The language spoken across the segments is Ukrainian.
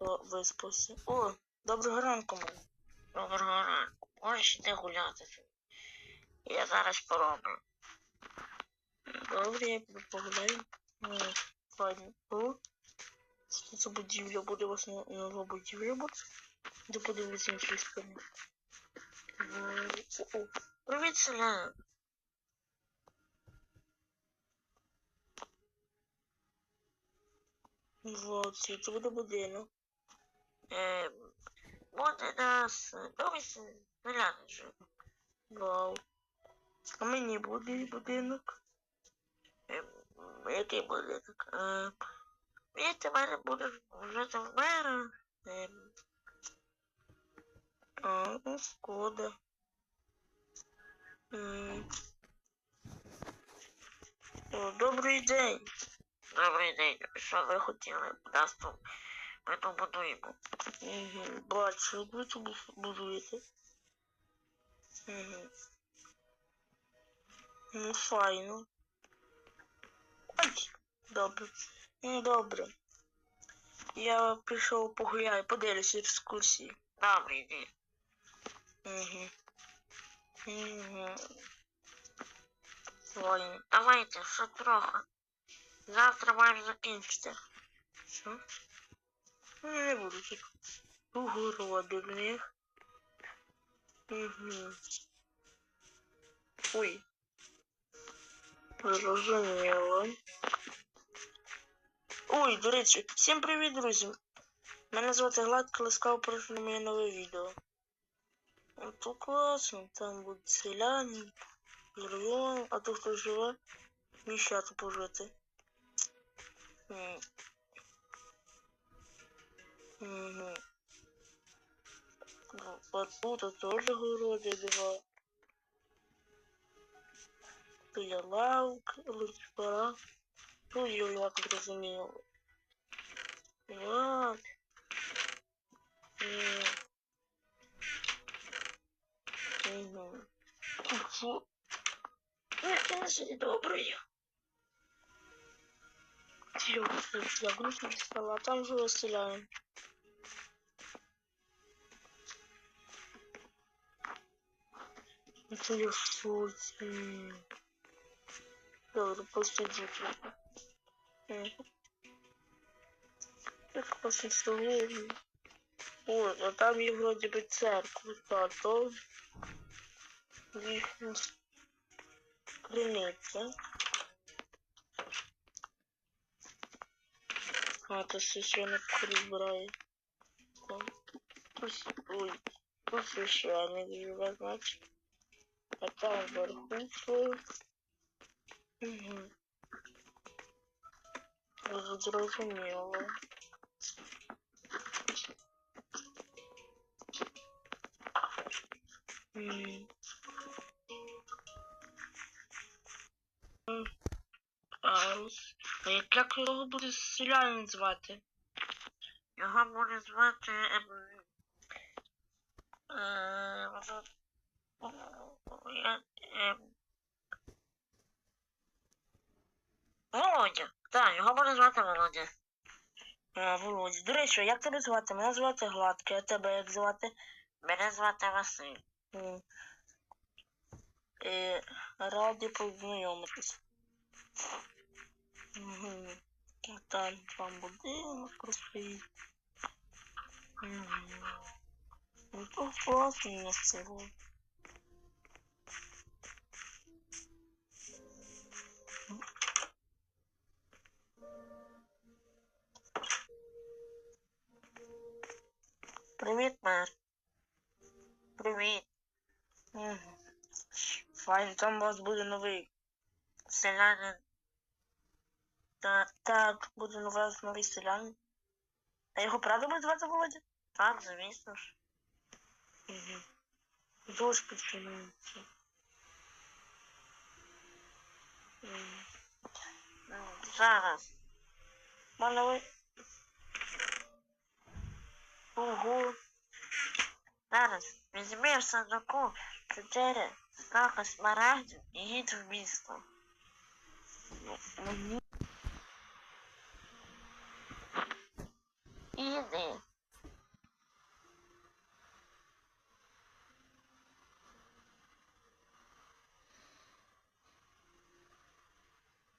по- виспався. О, доброго ранку, мам. Доброго ранку. Можеш йти гуляти. Я зараз пороблю. Добре, я піду погуляю. Ну, ладно. О, що це будівля буде, у вас но- нова будівля буде? Де подивитися іншої сторони. О, о, Привіт, селян. Вот, це буде будинок. Е, буде нас новий селян. Вау. А мені буде будинок. Е, який будинок? Е, ти мене будеш жити в мера. Е, А, ну, шкода. О, добрий день. добрий день. Що ви хотіли? Нас тут ми тут будуємо. Угу. Бачу, ви тут будуєте. Угу. Ну, файно. Ой, добре. Ну, добре. Я прийшов погуляю, подивлюся екскурсії. Добрий день. Угу. Угу. Файно. Давайте, ще трохи. Завтра маємо закінчити. Що? Не буду тут. Угороди в них. Угу. Ой. Зрозуміло. Ой, до речі, всім привіт, друзі. Мене звати Гладко, ласкаво прошу на моє нове відео. То класно, там будуть селяни, з району, а тут хто живе, міщати пожити. Угу. Вот тут тоже городи два. Тут є лучпара. Тут є як зрозуміло. Вот. Угу. Фу. Яке собі добрий. Чё, я грустно стала, а там же стреляем. Это я в шоке. Добре, посиджу трохи. Мгм. Так просто сьогодні. О, а там є вроді би церква, та то їхня криниця. А, то священник розбирає. Там. Ось, ой, тут священник живе, значить. А там вверху що? Угу. Зрозуміло. А, як його буде селянин звати? Його буде звати. Володя. Так, його буде звати Володя. А, Володя. До речі, як тебе звати? Мене звати Гладкий, а тебе як звати? Мене звати Василь. М. Е, раді познайомитись. Угу. Там вам будинок красивий. Угу. Ну то класно у там у вас буде новий. Селянин. Та, Так, буде у вас новий селянин. А його правда буде звати Володя? так, звісно ж. Угу. Дощ починається. Зараз. Мене ви... Ого. Зараз. Візьми в сундуку чотири Cacas, parar de ir do risco. Easy.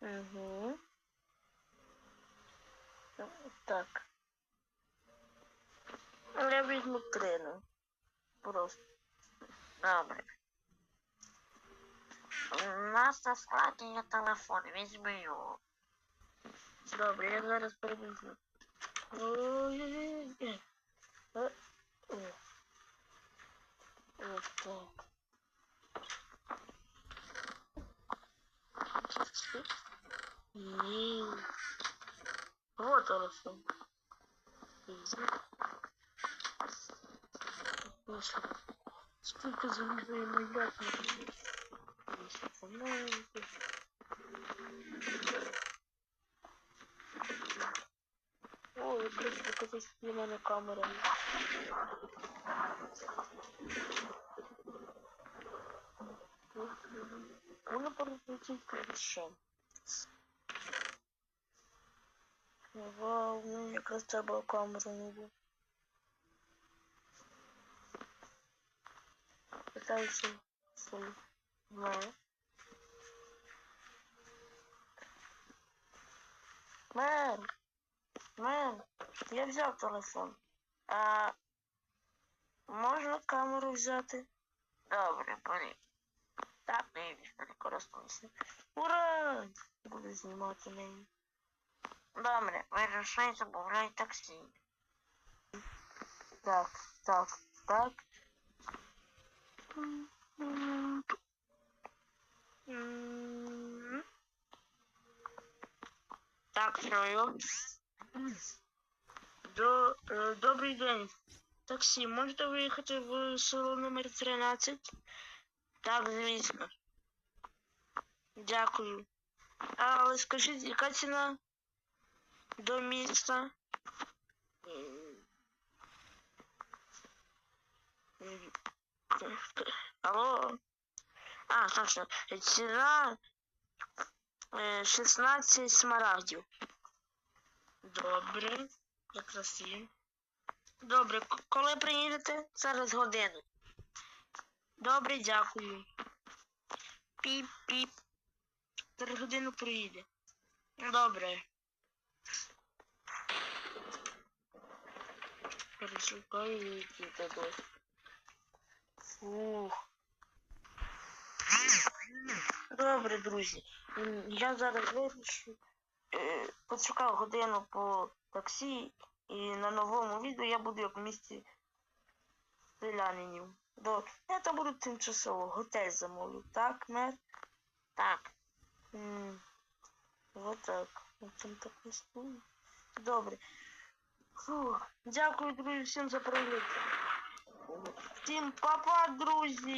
Uhum. Так. Я возьму трена. Просто. Добре. Добре, я зараз перевезу. Ой-ой-ой. Е, о. Ось так. Ні. Вот телефон. Ізі. Вийшло. Скільки залізної маяк на Фонарики. Ой, якраз показать для мене камера. Воно переключить ключем. Вау, ну якраз треба камеру не було. Питаюся свою. Не. Мем, мем, я взяв телефон. А можна камеру взяти? Добре, бери. Так, не. Користуйся. Ура! Буду знімати неї. Добре, вирішай, замовляй таксі. Так, так, так. Так, чую. До, е, добрий день. Таксі, можете виїхати в село номер 13? Так, звісно. Дякую. Але скажіть, яка ціна до міста? Алло. А, точно. Ціна е, 16 смарагдів. Добре. Якраз є. Добре, коли приїдете? Зараз годину. Добре, дякую. Піп-піп. Через годину приїде. Добре. Перешукаю які дадуть. Фух. Добре, друзі. Я зараз вирішу. Е, Почекав годину по таксі і на новому відео я буду як в місті селянинів. До... Я там буду тимчасово готель замовлю, так, мер? Так, М, Вот так. Там так не стою. Добре. Фух. Дякую, друзі, всім за перегляд. Всім па-па, друзі!